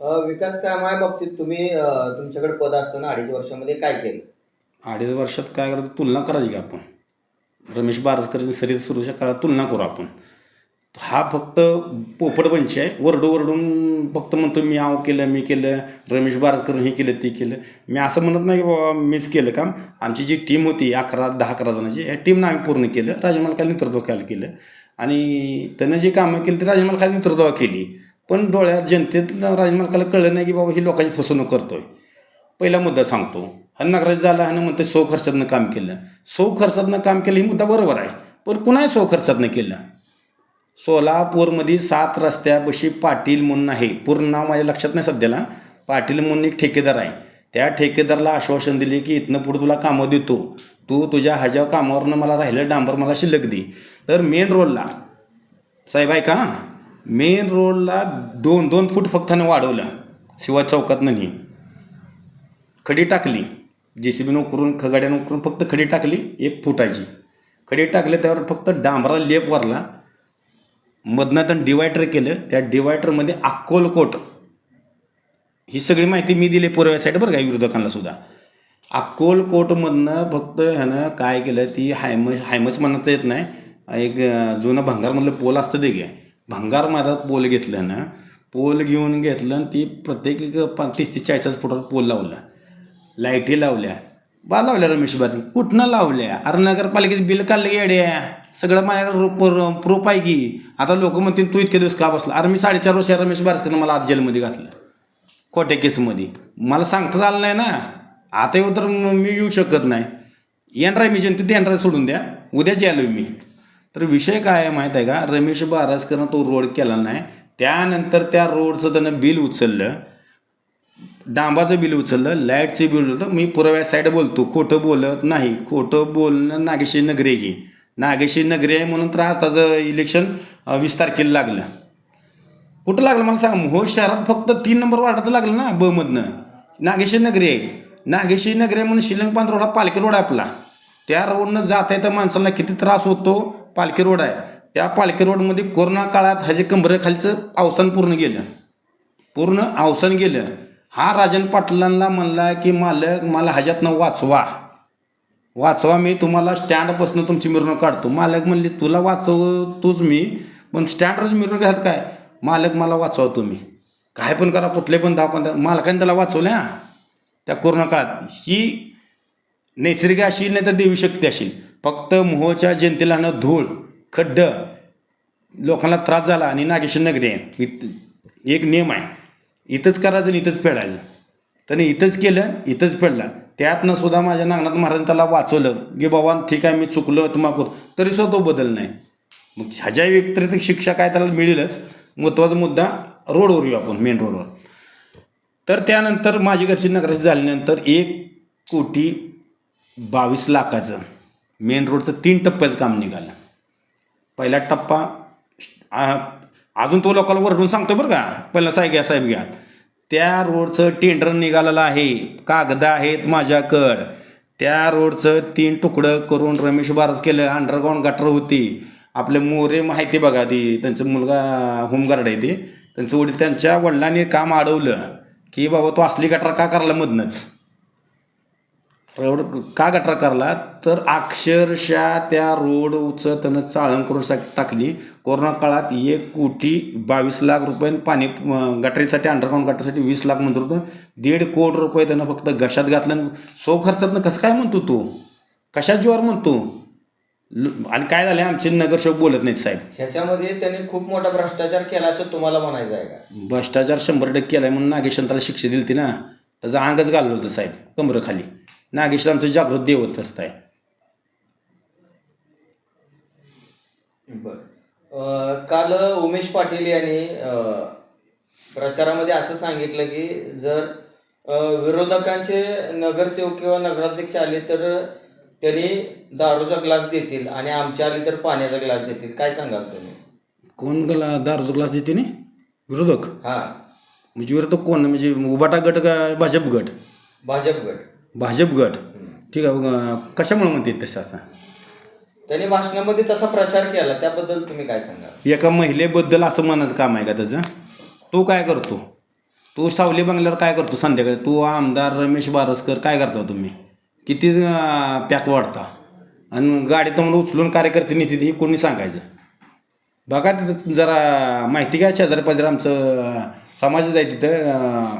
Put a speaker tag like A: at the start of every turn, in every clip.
A: अ, विकास कामाबाबतीत तुम्ही तुमच्याकडे पद असताना अडीच वर्षामध्ये काय केलं?
B: अडीच वर्षात काय करतो तुलना करायची का आपण? रमेश बारसकरची सरी सुरूच्या काळात तुलना करू आपण. हा फक्त पोपट पंच आहे वरडू वरडून फक्त म्हणतो मी आव केलं मी केलं रमेश बारसकर हे केलं ते केलं. मी असं म्हणत नाही की बाबा मीच केलं काम. आमची जी टीम होती अकरा दहा अकरा जणांची या टीमनं आम्ही पूर्ण केलं. राजमालकाला नेतृत्व केलं आणि त्यानं जी कामं केली ती राजमालकाला नेतृत्व केली. पण डोळ्यात जनतेत राजमालकाला कळलं नाही की बाबा ही लोकांची फसवणूक करतोय. पहिला मुद्दा सांगतो. हा नगराज झाला आणि म्हणते सौ खर्चातनं काम केलं. सौ खर्चातनं काम केलं ही मुद्दा बरोबर आहे. पण पुन्हा सौ खर्चातनं केलं. सोलापूरमध्ये सात रस्त्यापाशी पाटील म्हणून आहे. पूर्ण नाव माझ्या लक्षात नाही सध्याला. पाटील म्हणून एक ठेकेदार आहे. त्या ठेकेदाराला आश्वासन दिले की इथनं पुढे तुला कामं देतो. तू तुझ्या ह्याच्या कामावरनं मला राहिलं डांबर मला शिल्लक दे. तर मेन रोडला साहेब आहे का? मेन रोडला दोन दोन फूट फक्त वाढवलं. शिवाय चौकात नाही खडी टाकली. जे सी बीनं उकरून खगाड्यानं उकरून फक्त खडी टाकली एक फुटाची. खडी टाकली त्यावर फक्त डांबराला लेप वरला. मधनं त्यांनी डिवायडर केलं. त्या डिवायडरमध्ये अक्कोलकोट. ही सगळी माहिती मी दिली पूर्व साईड बरं का विरोधकांना सुद्धा. अक्कोलकोटमधनं फक्त ह्यानं काय केलं ती हायमस हायमस म्हणता येत नाही. एक जुनं भंगारमधलं पोल असतं ते घ्या. भंगार मारत पोल घेतलं ना पोल घेऊन घेतलं आणि ती प्रत्येक तीस ते चाळीस फुटावर पोल लावला लाईटी लावल्या. बा लावल्या रमेश बाजी कुठनं लावल्या? अरे नगरपालिकेत बिल काढलं येड्या. सगळं माझ्याकडे प्रूफ आहे की. आता लोक म्हणतील तू इतके दिवस का बसला? अरे मी साडेचार वर्ष रमेश बारसकरनं मला आज जेलमध्ये घातलं. खोट्या केसमध्ये. मला सांगता आलं नाही ना. आता येऊ तर मी येऊ शकत नाही. येणार मी जनते येणार सोडून द्या. उद्याच यायलो मी. तर विषय काय आहे माहीत आहे का? रमेश बारासकरनं तो रोड केला नाही. त्यानंतर त्या रोडचं त्यानं बिल उचललं. डांबाचं बिल उचललं. लाईटचं बिल उचललं. मी पुराव्या साईड बोलतो. खोटं बोलत नाही. खोटं बोलणं नागेशी नगरे घे नागेशी नगरे आहे म्हणून तर आज त्याचं इलेक्शन वीस तारखेला लागलं. कुठं लागलं मला सांग. हो शहरात फक्त तीन नंबर वाटायचं लागलं ना ब मधनं नागेशी नगरी आहे. नागेशी नगरी आहे म्हणून शिलंगपान रोड हा पालखी रोड आहे आपला. त्या रोडनं जाता येतं माणसाला किती त्रास होतो? पालखी रोड आहे. त्या पालखी रोडमध्ये कोरोना काळात हजे कंबरेखालचं अवसान पूर्ण गेलं. पूर्ण अवसान गेलं. हा राजन पाटलांना म्हणला की मालक मला हजातनं वाचवा. वाचवा मी तुम्हाला स्टँडपासून तुमची मिरवणूक काढतो. मालक म्हणले तुला वाचव तूच मी. पण स्टँडवरच मिरवणूक घ्यात काय? मालक मला वाचवा तुम्ही. काय पण करा कुठले पण धाव पंधरा मालकाने त्याला वाचवल्या त्या कोरोना काळात. ही नैसर्गिक अशी नाही तर देवी शक्ती असेल. फक्त मोहच्या जनतेला न धूळ खड्ड लोकांना त्रास झाला आणि नागेश्वर नगरी आहे. एक नियम आहे. इथंच करायचं आणि इथंच फेडायचं. त्याने इथंच केलं इथंच फेडलं. त्यातनं सुद्धा माझ्या नागनाथ महाराजांनी त्याला वाचवलं की बाबा ठीक आहे मी चुकलो तुम्हाला तरी सुद्धा तो बदल नाही. मग ह्याच्या व्यतिरिक्त शिक्षा काय त्याला मिळेलच? महत्त्वाचा मुद्दा रोडवर येऊ आपण मेन रोडवर तर त्यानंतर माझी घरची नगराची झाल्यानंतर एक कोटी बावीस लाखाचं मेन रोडचं तीन टप्प्याचं काम निघालं. पहिला टप्पा अजून तो लोकांना वरडून सांगतो बरं का पहिला साहेब घ्या साहेब घ्या. त्या रोडचं टेंडर निघालेलं आहे कागद आहेत माझ्याकडं. त्या रोडचं तीन तुकडं करून रमेश बारस केलं अंडरग्राऊंड गटर होती. आपले मोरे माहिती बघा ती त्यांचं मुलगा होमगार्ड आहे ते. त्यांचं वडील त्यांच्या वडिलांनी काम अडवलं की बाबा तो असली गटर का करायला मधनंच? एवढं का गटरा करला? तर अक्षरशः त्या रोडचं त्यानं चाळण करून सा- टाकली. कोरोना काळात एक कोटी बावीस लाख रुपये पाणी गटरीसाठी अंडरग्राऊंड गटरीसाठी वीस लाख मंजूर होतं. दीड कोटी रुपये त्यानं फक्त घशात घातलं सो खर्चातनं कसं काय म्हणतो तू? कशा जीवावर म्हणतो? ल- आणि काय झालं आमचे नगरसेवक बोलत नाहीत साहेब.
A: ह्याच्यामध्ये त्यांनी खूप मोठा भ्रष्टाचार केला असं तुम्हाला म्हणायचं आहे का?
B: भ्रष्टाचार शंभर टक्के केलाय म्हणून नागेश त्याला शिक्षा दिली ती ना. त्याचं अंगच घाललं होतं साहेब कमरखाली नागेश आमचं जागृत देवत असताय.
A: बर. अ, काल उमेश पाटील यांनी प्रचारामध्ये असं सांगितलं की जर विरोधकांचे नगरसेवक किंवा नगराध्यक्ष आले तर त्यांनी दारूचा ग्लास देतील आणि आमच्या आली तर पाण्याचा ग्लास देतील. काय सांगाल तुम्ही?
B: कोण गला दारूचा ग्लास देते नी? विरोधक?
A: हा.
B: म्हणजे विरोधक कोण? म्हणजे उबाटा गट का भाजप गट?
A: भाजप गट.
B: भाजप गट. ठीक आहे कशामुळे म्हणते तसं असं?
A: त्यांनी भाषणामध्ये तसा प्रचार केला त्याबद्दल तुम्ही काय सांगाल?
B: एका महिलेबद्दल असं म्हणायचं काम आहे का त्याचं? तो काय करतो? तू सावली बंगल्यावर काय करतो संध्याकाळी? तू आमदार रमेश बारसकर काय करता तुम्ही? किती पॅक वाढता? आणि गाडी तुम्हाला उचलून कार्यकर्ते नेते हे कोणी सांगायचं? बघा तिथं जरा माहिती घ्या शेजारी पाजारी आमचं समाजच आहे तिथं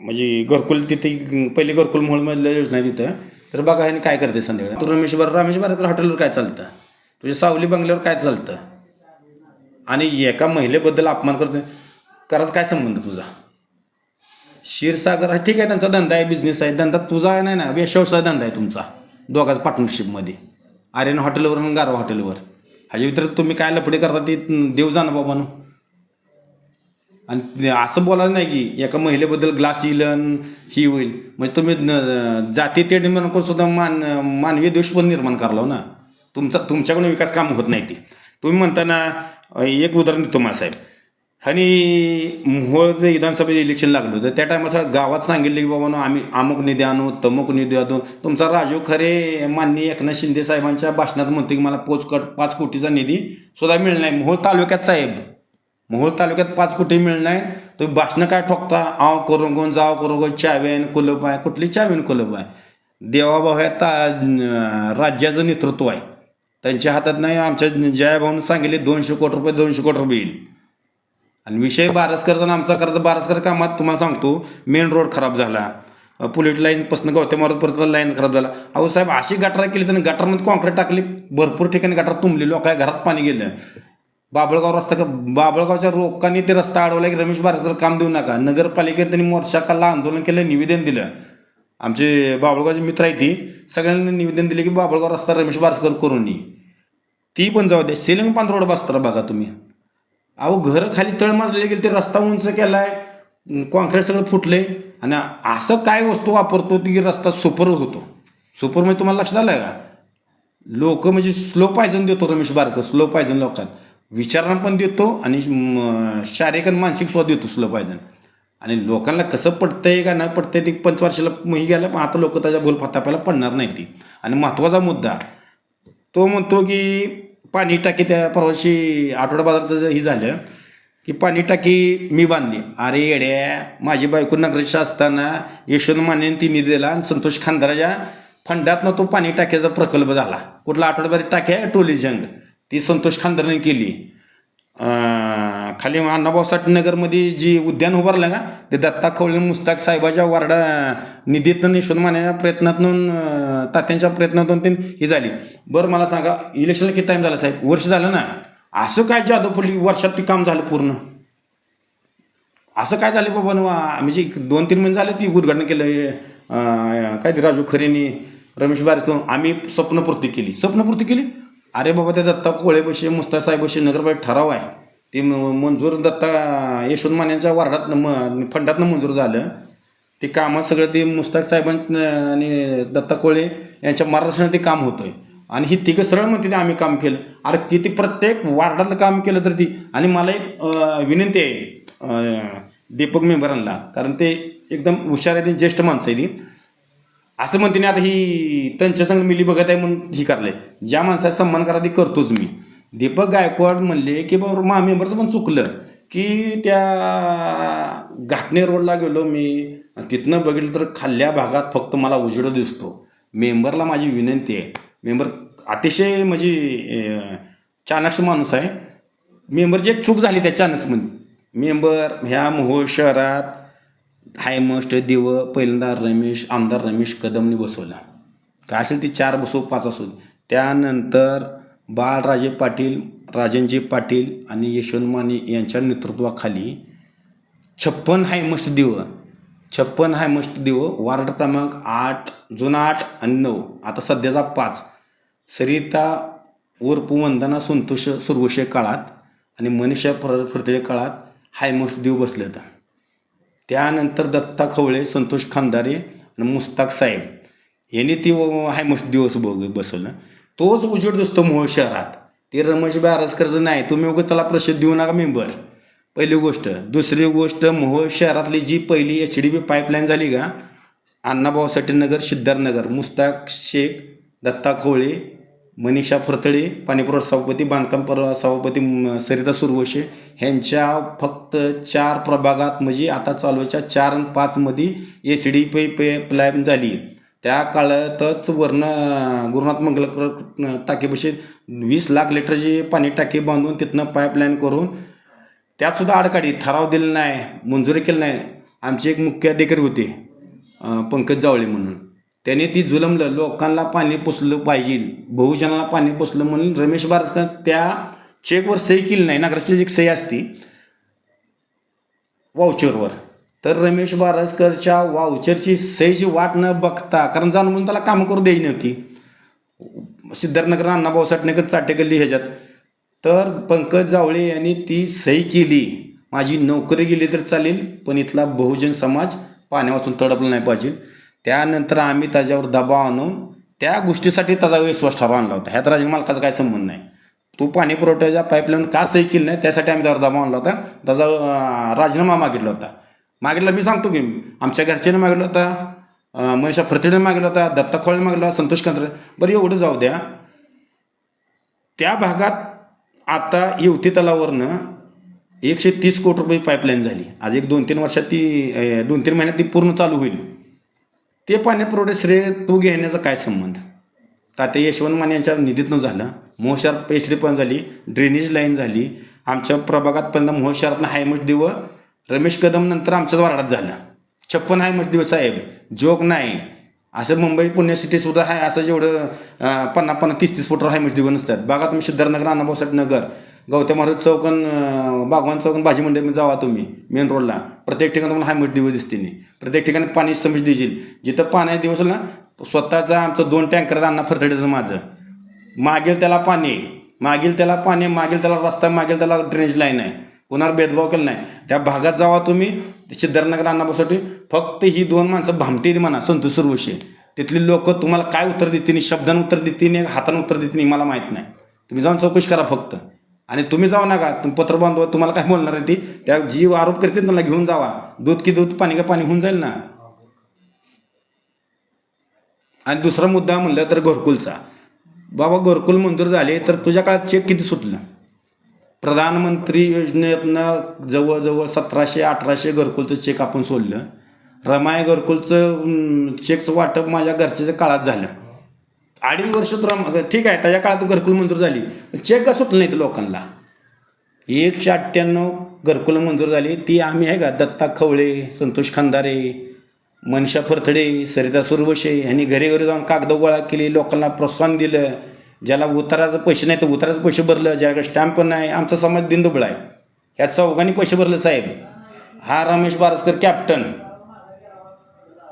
B: म्हणजे घरकुल तिथे पहिली घरकुल मोहळमधल्या योजना तिथं. तर बघा ह्याने काय करते संध्याकाळी. तू रमेश बर रमेश हॉटेलवर काय चालतं? तुझ्या सावली बंगल्यावर काय चालतं? आणि एका महिलेबद्दल अपमान करतो करायचा काय संबंध तुझा? क्षीरसागर हा ठीक आहे त्यांचा धंदा आहे बिझनेस आहे. धंदा तुझा आहे नाही ना व्यवसाय धंदा आहे तुमचा. दोघांचा पार्टनरशिपमध्ये आर्यन हॉटेलवर आणि गारवा हॉटेलवर ह्याच्या व्यतिरिक्त तुम्ही काय लपडे करता ते देव जाणं बाबानो. आणि असं बोलायला नाही की एका महिलेबद्दल ग्लास येईल ही होईल. म्हणजे तुम्ही न- जाती ते निर्माण करून सुद्धा मान मानवी दोष पण निर्माण करला ना. तुमचा तुमच्याकडून विकास काम होत नाही ते. तुम्ही म्हणताना एक उदाहरण देतो मला साहेब. आणि मोहोळ जे विधानसभेचं इलेक्शन लागलं होतं त्या टायमाला सगळं गावात सांगितलं की बाबा आम्ही अमुक निधी आणू तमुक निधी आणू. तुमचा राजीव खरे माननीय एकनाथ शिंदे साहेबांच्या भाषणात म्हणतो की मला पोच कट पाच कोटीचा निधी सुद्धा मिळणार नाही. मोहोळ तालुक्यात साहेब. मोहोळ तालुक्यात पाच कोटी मिळणार नाही तुम्ही भाषणं काय ठोकता? आव करून कोण जाव करून कोण चावेन कुलप आहे. कुठली चावेन कुलप आहे? देवाभाऊ ह्या ता राज्याचं नेतृत्व आहे. त्यांच्या हातात नाही आमच्या जयाभाऊनं सांगितले दोनशे कोटी रुपये दोनशे कोटी रुपये येईल. आणि विषय बारसकरचा जण आमचा करत बारसकर कामात तुम्हाला सांगतो मेन रोड खराब झाला. पुलेट लाईनपासून गौतमारतपर्यंत लाईन खराब झाला. अहो साहेब अशी गटारा केली तर गटारमध्ये कॉन्क्रीट टाकली भरपूर ठिकाणी गटार तुंबली लोक घरात पाणी गेलं. बाबळगाव रस्ता का बाबळगावच्या लोकांनी ते रस्ता अडवला की रमेश बारसकर काम देऊ नका. नगरपालिकेत त्यांनी मोर्चाकाला आंदोलन केलं निवेदन दिलं. आमचे बाबळगावचे मित्र आहेत ती. सगळ्यांनी निवेदन दिले की बाबळगाव रस्ता रमेश बारसकर करून ये. ती पण जाऊ दे सेलिंग पान रोड बसता बघा तुम्ही. अहो घरं खाली तळ माजले गेले ते रस्ता उंच केला आहे कॉन्क्रीट सगळं फुटले आणि असं काय वस्तू वापरतो की रस्ता सुपर होतो? सुपर म्हणजे तुम्हाला लक्षात आलं का? लोक म्हणजे स्लो पायजन देतो रमेश बारकर स्लो पायजन लोकांना. विचारणा पण देतो आणि शारीरिक आणि मानसिक सुद्धा देतो सुलभ पाहिजे. आणि लोकांना कसं पडतंय का नाही पडतंय ते पंचवर्षाला मी गेलं पण आता लोक त्याच्या बोलफाताप्याला पडणार नाही ती. आणि महत्त्वाचा मुद्दा तो म्हणतो की पाणी टाकी त्या परवाशी आठवडा बाजारात ही झालं की पाणी टाकी मी बांधली. अरे येड्या माझी बायको नगराच्या असताना यशवंत माने ती निधी दिला आणि संतोष खानदाराच्या फंडातनं तो पाणी टाक्याचा प्रकल्प झाला. कुठला आठवड्याभर टाक्या टोली जंग. ती संतोष खांदरने केली. खाली अण्णाभाऊ नगरमध्ये जी उद्यान उभारलं का ते दत्ता खवळे मुस्ताक साहेबाच्या वारडा निधीतून यशवंत मानेच्या प्रयत्नातून तात्यांच्या प्रयत्नातून ते ही झाली. बरं मला सांगा इलेक्शनला किती टाईम झाला साहेब? वर्ष झालं ना? असं काय जादू पडली वर्षात ते काम झालं पूर्ण? असं काय झालं बाबा म्हणजे दोन तीन महिने झाले ती उद्घाटन केलं काय ते राजू खरेनी रमेश बारकर आम्ही स्वप्नपूर्ती केली. स्वप्नपूर्ती केली? अरे बाबा ते दत्ता कोळेपाशी मुस्तासाहेबाशी नगरपालिका ठराव आहे. ते म- मंजूर दत्ता यशवंत मानेच्या वार्डात म फंडातनं मंजूर झालं. ते कामात सगळं ते मुस्ताक साहेबां आणि दत्ता कोळे यांच्या मार्गदर्शनात ते काम होतंय. आणि ही तिघं सरळ म्हणते ते आम्ही काम केलं. अरे किती प्रत्येक वार्डातलं काम केलं तर ती. आणि मला एक विनंती आहे दीपक मेंबरांना. कारण ते एकदम हुशार आहे ती ज्येष्ठ माणसं आहे ती असं म्हणते आता ही त्यांच्या संग मिली बघत आहे म्हणून ही करले ज्या माणसाचा सन्मान करा ते करतोच मी. दीपक गायकवाड म्हणले की बाबा मा मेंबरचं पण चुकलं की त्या घाटणे रोडला गेलो मी. तिथनं बघितलं तर खाल्ल्या भागात फक्त मला उजेड दिसतो. मेंबरला माझी विनंती आहे. मेंबर अतिशय म्हणजे अं, चाणक्य माणूस आहे. मेंबरची एक चूक झाली त्या चाणक्यमध्ये मेंबर ह्या मोहोळ शहरात हायमस्ट दिव पहिल्यांदा रमेश आमदार रमेश कदमने बसवला. काय असेल ती चार बसो पाच असो त्यानंतर बाळराजे पाटील राजनजी पाटील आणि यशवंत माने यांच्या नेतृत्वाखाली छप्पन हायमस्ट दिव. छप्पन हायमस्ट दिव वार्ड क्रमांक आठ जुना आठ आणि नऊ. आता सध्याचा पाच. सरिता उर्फ वंदना संतोष सुरवशे काळात आणि मनीषा फर फरतळे काळात हायमस्ट दिव बसले होतं त्यानंतर दत्ता खवळे संतोष खानदारे आणि मुस्ताक साहेब. यांनी ती हायमस्ट दिवस बघ बसवलं. तोच उजेड दिसतो मोहोळ शहरात. ते रमेश बारसकरचं नाही तुम्ही उगं त्याला प्रसिद्ध देऊ नका मेंबर. पहिली गोष्ट. दुसरी गोष्ट मोहोळ शहरातली जी पहिली एच डी बी पाईपलाईन झाली का अण्णाभाऊ नगर सिद्धार्थनगर मुस्ताक शेख दत्ता खवळे मनीषा फरतळे पाणीपुरवठा सभापती बांधकाम पर सभापती सरिता सुरवशे ह्यांच्या फक्त चार प्रभागात म्हणजे आता चालूच्या चार आणि पाचमध्ये C D pay pay plan झाली. त्या काळातच वरनं गुरुनाथ मंगलकर टाकीपाशी वीस लाख लिटरची पाणी टाकी बांधून तिथनं पाईपलाईन करून त्यातसुद्धा आडकाठी ठराव दिला नाही मंजुरी केली नाही. आमचे एक मुख्य अधिकारी होते पंकज जावळे म्हणून. त्याने ती जुलमलं लोकांना पाणी पुसलं पाहिजे. बहुजनाला पाणी पुसलं म्हणून रमेश बारसकर त्या चेकवर सही केली नाही. नगराची एक सही असती. वाउचरवर तर रमेश बारसकरच्या वाउचरची सहीची वाट न बघता कारण जाणून म्हणून त्याला कामं करू द्यायची नव्हती. सिद्धार्थनगर अण्णाभाऊ साठणेकर चाटेगल्ली ह्याच्यात. तर पंकज जावळे यांनी ती सही केली. माझी नोकरी गेली तर चालेल पण इथला बहुजन समाज पाण्यापासून तडपला नाही पाहिजे. त्यानंतर आम्ही त्याच्यावर दबाव आणून त्या गोष्टीसाठी त्याचा विश्वास ठरवा आणला होता. ह्यात राजन मालकाचा काय संबंध नाही. तू पाणी पुरवठ्याच्या पाईपलाईन का सही केली नाही? त्यासाठी आम्ही त्यावर दबाव आणला होता. त्याचा राजीनामा मागितला होता. मागितला मी सांगतो की आमच्या घरच्याने मागितला होता. मनीषा फरतेडे मागितला होता. दत्ता खोळे मागितला संतोष कांत्रे. बरं एवढं जाऊ द्या. त्या भागात आता युवती तलावरनं एकशे तीस कोटी रुपये पाईपलाईन झाली. आज एक दोन तीन वर्षात ती दोन तीन महिन्यात ती पूर्ण चालू होईल. ते पाणी पुरवठे श्रेय तू घेण्याचा काय संबंध? तात्या यशवंत माने यांच्या निधीतनं झालं. मोहशार पेसडी पण झाली. ड्रेनेज लाईन झाली. आमच्या प्रभागात पहिल्यांदा मोहशारातलं हायमठ दिव. रमेश कदम नंतर आमच्याच वार्डात झालं. छप्पन हाय दिव साहेब. जोक नाही. असं मुंबई पुणे सिटी सुद्धा आहे असं जेवढं पन्नास पन्नास तीस तीस फुटवर हायमठ दिव नसतात. बागा तुम्ही सिद्धार्थनगर अण्णाभाऊसाहेब नगर. गौतम महाराज चौकन बागवान चौकन भाजी मंडईमध्ये जावा तुम्ही मेन रोडला प्रत्येक ठिकाणी तुम्हाला हायमठ दिवस दिसतील प्रत्येक ठिकाणी पाणी समज देशील. जिथं पाण्याचे दिवस ना स्वतःचं आमचं दोन टँकर अण्णा फरतडीचं माझं. मागेल त्याला पाणी मागील त्याला पाणी मागील त्याला रस्ता मागील त्याला ड्रेनेज लाईन आहे. कोणावर भेदभाव केला नाही. त्या भागात जावा तुम्ही सिद्धार्थनगर अण्णाभाऊसाठी फक्त ही दोन माणसं भामटी म्हणा संतोष सुरवशी तिथली लोक तुम्हाला काय उत्तर देतील शब्दानं उत्तर देतील हातानं उत्तर देतील मला माहीत नाही. तुम्ही जाऊन चौकशी करा फक्त. आणि तुम्ही जाऊ नका तुम पत्र बांधवा तुम्हाला काय बोलणार आहे ती? त्या जी आरोप करते त्यांना घेऊन जावा. दूध की दूध पाणी का पाणी होऊन जाईल ना. आणि दुसरा मुद्दा म्हणलं तर घरकुलचा. बाबा घरकुल मंजूर झाले तर तुझ्या काळात चेक किती सुटलं? प्रधानमंत्री योजनेतनं जवळजवळ सतराशे अठराशे घरकुलचं चेक आपण सोडलं. रमाय घरकुलचं चेकचं वाटप माझ्या घरच्याच्या काळात झालं. अडीच वर्ष तर ठीक आहे त्याच्या काळात घरकुल मंजूर झाली. चेक का सुटलं नाही लोकांना? एकशे अठ्ठ्याण्णव घरकुलं मंजूर झाली. ती आम्ही आहे का? दत्ता खवळे संतोष खंदारे मनीषा फरथडे सरिता सुरवशे यांनी घरी घरी जाऊन कागद गोळा केली लोकांना प्रोत्साहन दिलं. ज्याला उताराचं पैसे नाही तर उताराचं पैसे भरलं. ज्याकडे स्टॅम्प पण नाही आमचा समाज दिनदुबळा आहे. ह्या चौघांनी पैसे भरले साहेब. हा रमेश बारसकर कॅप्टन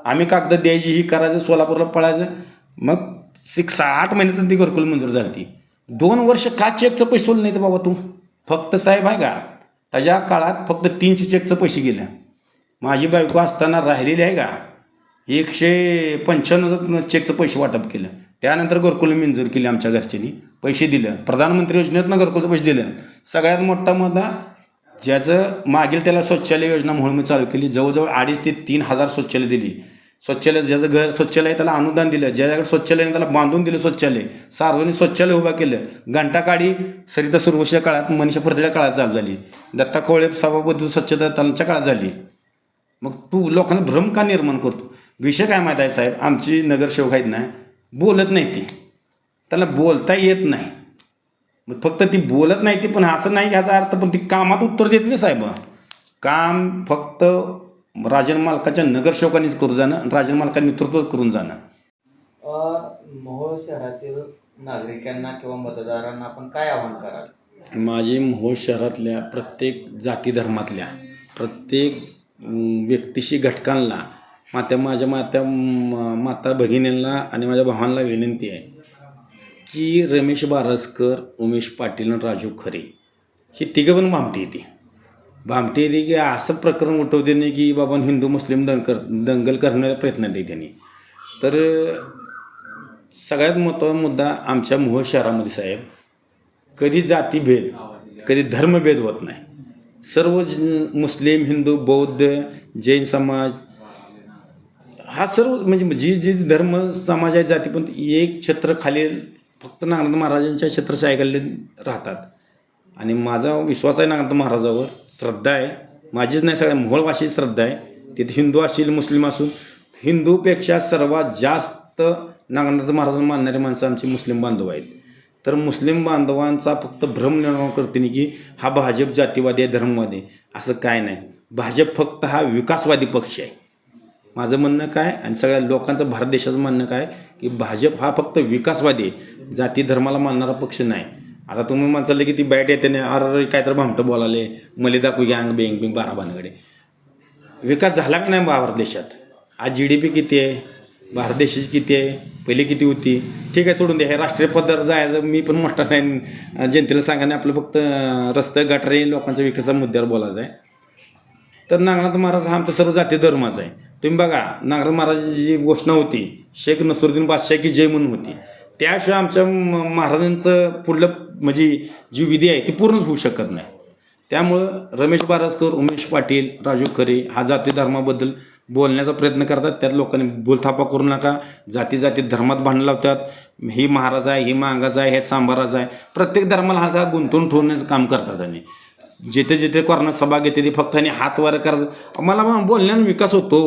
B: आम्ही कागद द्यायची ही करायचं सोलापूरला पळायचं. मग सिक्स आठ महिन्यातून ती घरकुल मंजूर झाली ती. दोन वर्ष का चेकचं पैसे सोडलं नाही तर बाबा तू. फक्त साहेब आहे का? त्याच्या काळात फक्त तीनशे चेकचं पैसे गेलं. माझी बायको असताना राहिलेली आहे का? एकशे पंच्याण्णव चेकचं पैसे वाटप केलं. त्यानंतर घरकुल मंजूर केली आमच्या घरच्यांनी. पैसे दिलं. प्रधानमंत्री योजनेतनं घरकुलचं पैसे दिलं. सगळ्यात मोठा मुद्दा ज्याचं मागील त्याला शौचालय योजना म्हणून मी चालू केली. जवळजवळ अडीच ते तीन हजार शौचालय दिली. स्वच्छालय ज्याचं घर स्वच्छालय त्याला अनुदान दिलं ज्याच्याकडे शौचालय आहे त्याला बांधून दिलं स्वच्छालय. सार्वजनिक स्वच्छालय उभा केलं. घंटाकाळी सरिता सुरवशीच्या काळात मनीषा फरतड्या काळात चालू झाली. दत्ता खोळे सभापती स्वच्छता त्यांच्या काळात झाली. मग तू लोकांना भ्रम का निर्माण करतो? विषय काय माहीत आहे साहेब? आमची नगरसेवक आहेत ना बोलत नाही ती. त्याला बोलता येत नाही. मग फक्त ती बोलत नाही ती पण असं नाही ह्याचा अर्थ पण ती कामात उत्तर देते साहेब. काम फक्त राजन मालकाच्या नगरसेवकांनीच करू जाणं आणि राजन मालकांनी नेतृत्व करून जाणं.
A: अ, मोहोळ शहरातील नागरिकांना किंवा मतदारांना आपण काय आवाहन कराल?
B: माझी मोहोळ शहरातल्या प्रत्येक जाती धर्मातल्या प्रत्येक व्यक्तीशी घटकांना मात्या माझ्या मात्या माता भगिनींना आणि माझ्या भावांना विनंती आहे की रमेश बारसकर उमेश पाटील आणि राजू खरे ही तिघं पण भामटी येते भामटी की असं प्रकरण उठवते नाही की बाबा हिंदू मुस्लिम दंकर दंगल करण्याचा प्रयत्न दे त्यांनी. तर सगळ्यात महत्त्वाचा मुद्दा आमच्या मोहोळ शहरामध्ये साहेब कधी जातीभेद कधी धर्मभेद होत नाही. सर्व मुस्लिम हिंदू बौद्ध जैन समाज हा सर्व म्हणजे जी जी धर्म समाज आहे जाती पण एक छत्र खाली फक्त नागनाथ महाराजांच्या छत्रछायाखाली राहतात. आणि माझा विश्वास आहे नागनाथ महाराजावर श्रद्धा आहे. माझीच नाही सगळ्या भाषेची श्रद्धा आहे. तिथे हिंदू असतील मुस्लिम असून हिंदूपेक्षा सर्वात जास्त नागनाथ महाराजांना मानणारी माणसं आमची मुस्लिम बांधव आहेत. तर मुस्लिम बांधवांचा फक्त भ्रम निर्माण करते नाही की हा भाजप जातीवादी आहे धर्मवादी असं काय नाही. भाजप फक्त हा विकासवादी पक्ष आहे. माझं म्हणणं काय आणि सगळ्या लोकांचं भारत देशाचं म्हणणं काय की भाजप हा फक्त विकासवादी आहे. जाती धर्माला मानणारा पक्ष नाही. आता तुम्ही म्हणचाल की ती बॅट येते ना अरे काय तर भामटं बोलाले. मले दाखवू घ्या अंग बेंग बिंग बारा भानगडे. विकास झाला की नाही भारत देशात? आज जी डी पी किती आहे? भारत देशाची किती आहे? पहिली किती होती? ठीक आहे सोडून द्या हे राष्ट्रीय पदार्थ जायचं मी पण मोठा नाही. जनतेला सांगा नाही आपलं फक्त रस्ते गटारे लोकांच्या विकासा मुद्द्यावर बोलायचं आहे. तर नागनाथ महाराज हा आमचा सर्व जाती धर्माचा आहे. तुम्ही बघा नागनाथ महाराजांची जी घोषणा होती शेख नसरुद्दीन बादशाह की जय म्हणून होती. त्याशिवाय आमच्या म- महाराजांचं पुढलं म्हणजे जी विधी आहे ती पूर्णच होऊ शकत नाही. त्यामुळं रमेश बारसकर उमेश पाटील राजू खरे हा जाती धर्माबद्दल बोलण्याचा प्रयत्न करतात. त्यात लोकांनी बोलथापा करू नका. जाती जाती धर्मात भांडण लावतात. ही महाराज आहे ही मांगाचा आहे हे सांबाराज आहे. प्रत्येक धर्माला हा गुंतवून ठेवण्याचं काम करतात आणि. जिथे जिथे कोरोना सभा घेते ती फक्त आणि हातवरं करायचं मला मग बोलण्यानं विकास होतो.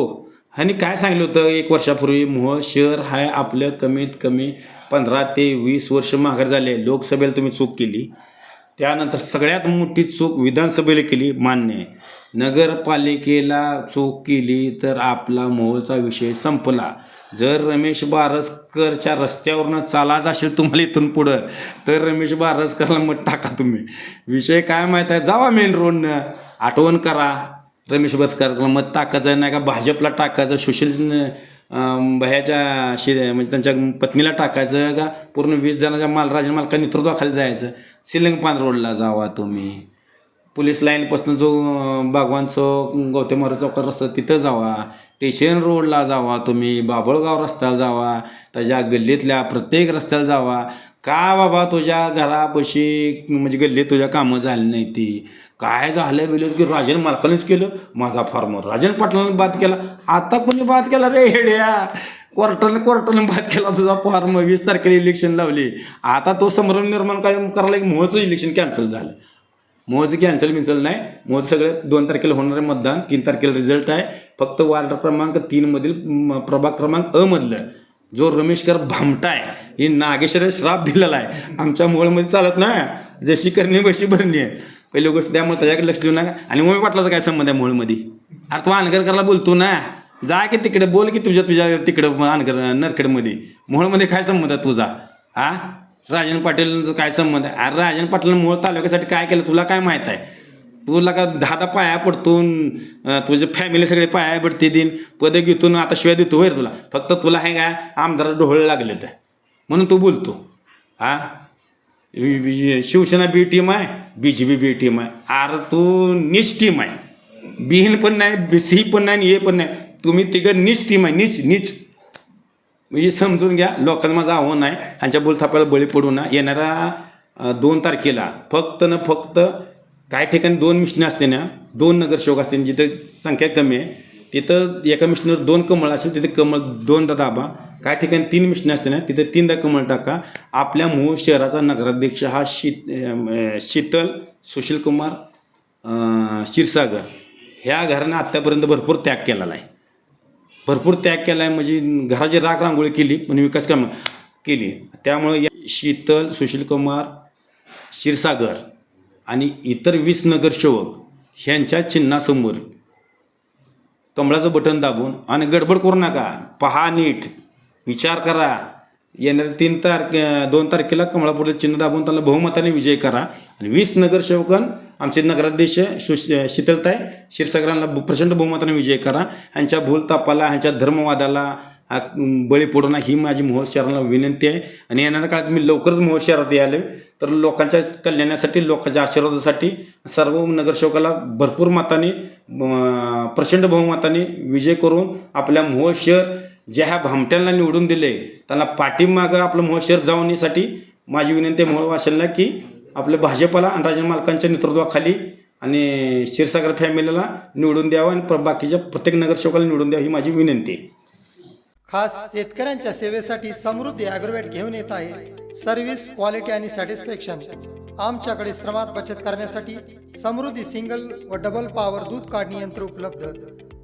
B: ह्यांनी काय सांगितलं होतं? एक वर्षापूर्वी मोहोळ शहर हाय आपलं कमीत कमी पंधरा ते वीस वर्ष माघार झाले लोकसभेला तुम्ही चूक केली. त्यानंतर सगळ्यात मोठी चूक विधानसभेला केली मान्य आहे. नगरपालिकेला चूक केली तर आपला मोहोळचा विषय संपला. जर रमेश बारसकरच्या रस्त्यावरनं चालायचं असेल तुम्हाला इथून पुढं तर रमेश बारसकरला मग टाका तुम्ही. विषय काय माहीत आहे? जावा मेन रोडनं आठवण करा. रमेश बारसकरला मत टाकायचं नाही का? भाजपला टाकायचं सुशील भयाच्या शि म्हणजे त्यांच्या पत्नीला टाकायचं का? पूर्ण वीस जणांच्या माल राजा मालका नेतृत्वाखाली जायचं. सिलंगपान रोडला जावा तुम्ही. पोलीस लाईनपासून जो अं, बागवान चौक गौतमवार चौक रस्ता तिथं जावा. स्टेशन रोडला जावा तुम्ही. बाभळगाव रस्त्याला जावा. त्याच्या गल्लीतल्या प्रत्येक रस्त्याला जावा. का बाबा तुझ्या घरापाशी म्हणजे गल्लीत तुझ्या कामं झाली नाही ती? काय झालं बिल? की राजन मालकानेच केलं. माझा फॉर्मर राजन पाटलाने बाद केला. आता कोणी बाद केला रे हेड्या कोर्टाने कोर्टाने बाद केला तुझा फॉर्म वीस तारखेला इलेक्शन लावली. आता तो संभ्रम निर्माण काय करायला की मोहचं इलेक्शन कॅन्सल झालं. मोहचं कॅन्सल बिन्सल नाही. मोहचं सगळे दोन तारखेला होणारे मतदान. तीन तारखेला रिझल्ट आहे. फक्त वार्ड क्रमांक तीनमधील प्रभाग क्रमांक अमधलं जो रमेशकर भामटा आहे. हे नागेश्वर श्राप दिलेला आहे. आमच्या मोळमध्ये चालत नाही. जशी करणी बशी भरणी आहे. पहिली गोष्ट त्यामुळे त्याच्याकडे लक्ष देऊ नका. आणि मोमी पाटलाचा काय संबंध आहे मूळमध्ये? अरे तू अनकरकरला बोलतो ना. जा की तिकडे बोल की तुझ्या तुझ्या तिकडं अनकर नरखेडमध्ये. मोहोळमध्ये काय संबंध आहे तुझा? हा राजन पाटीलचं काय संबंध आहे? अरे राजन पाटील मूळ तालुक्यासाठी काय केलं तुला काय माहीत आहे? तुला का दहा दहा पाया पडतो तुझे फॅमिली सगळे पाया पडते दिन. पद घेतो आता शिवाय देतो वैर तुला. फक्त तुला हे काय आमदार डोहळे लागले तर म्हणून तू बोलतो. हा शिवसेना बी टीम आहे B J P B team आहे आर तू निच टीम आहे. बीहीन पण नाही बी सी पण नाही आणि ए पण नाही. तुम्ही तिघं निच टीम आहे निच निच. म्हणजे समजून घ्या लोकांना माझं आव्हान आहे ह्यांच्या बोलथापाला बळी पडू ना येणाऱ्या दोन तारखेला फक्त न फक्त काही ठिकाणी दोन मिशनं असते ना दोन नगरसेवक असते जिथे संख्या कमी आहे तिथं एका मिशनवर दोन कमळ असेल तिथे कमळ दोनदा दाबा. काय ठिकाणी तीन मिशन असते ना तिथे तीनदा कमळ टाका. आपल्या मूळ शहराचा नगराध्यक्ष हा शीत शीतल सुशीलकुमार कुमार क्षीरसागर. ह्या घरानं आत्तापर्यंत भरपूर त्याग केलेला आहे. भरपूर त्याग केला आहे म्हणजे घराची राख रांगोळी केली पण विकास काम केली. त्यामुळे या शीतल सुशीलकुमार क्षीरसागर आणि इतर वीस नगरसेवक ह्यांच्या चिन्हासमोर कमळाचं बटन दाबून आणि गडबड करू नका. पहा नीट. विचार करा. येणाऱ्या तीन तारखे दोन तारखेला कमळापूरला चिन्ह दाबून त्याला बहुमताने विजय करा. आणि वीस नगरसेवकन आमचे नगराध्यक्ष सुश शीतलताय क्षीरसागरांना प्रचंड बहुमताने विजय करा. ह्यांच्या भूलतापाला ह्यांच्या धर्मवादाला बळी पडू ही माझी मोहोळ शहराला विनंती आहे. आणि येणाऱ्या काळात मी लवकरच मोहोळ शहरात यायला तर लोकांच्या कल्याणासाठी लोकांच्या आशीर्वादासाठी सर्व नगरसेवकाला भरपूर मताने प्रचंड बहुमताने विजय करून आपल्या मोहोळ शहर ज्या ह्या भामट्यांना निवडून दिले त्यांना पाठीमागं आपलं मोहोळ जावण्यासाठी माझी विनंती आहे की आपल्या भाजपाला आणि राजन मालकांच्या नेतृत्वाखाली आणि क्षीरसागर फॅमिलीला निवडून द्यावं आणि बाकीच्या प्रत्येक नगरसेवकाला निवडून द्यावं ही माझी विनंती आहे.
C: खास शेतकऱ्यांच्या सेवेसाठी समृद्धी ॲग्रोवेट घेऊन येत आहे. सर्व्हिस क्वालिटी आणि सॅटिस्फॅक्शन आमच्याकडे श्रमात बचत करण्यासाठी समृद्धी सिंगल व डबल पॉवर दूध काढणी यंत्र उपलब्ध.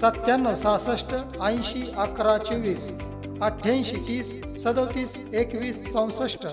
C: सत्त्याण्णव सहासष्ट ऐंशी अकरा चोवीस अठ्ठ्याऐंशी तीस सदोतीस एकवीस चौसष्ट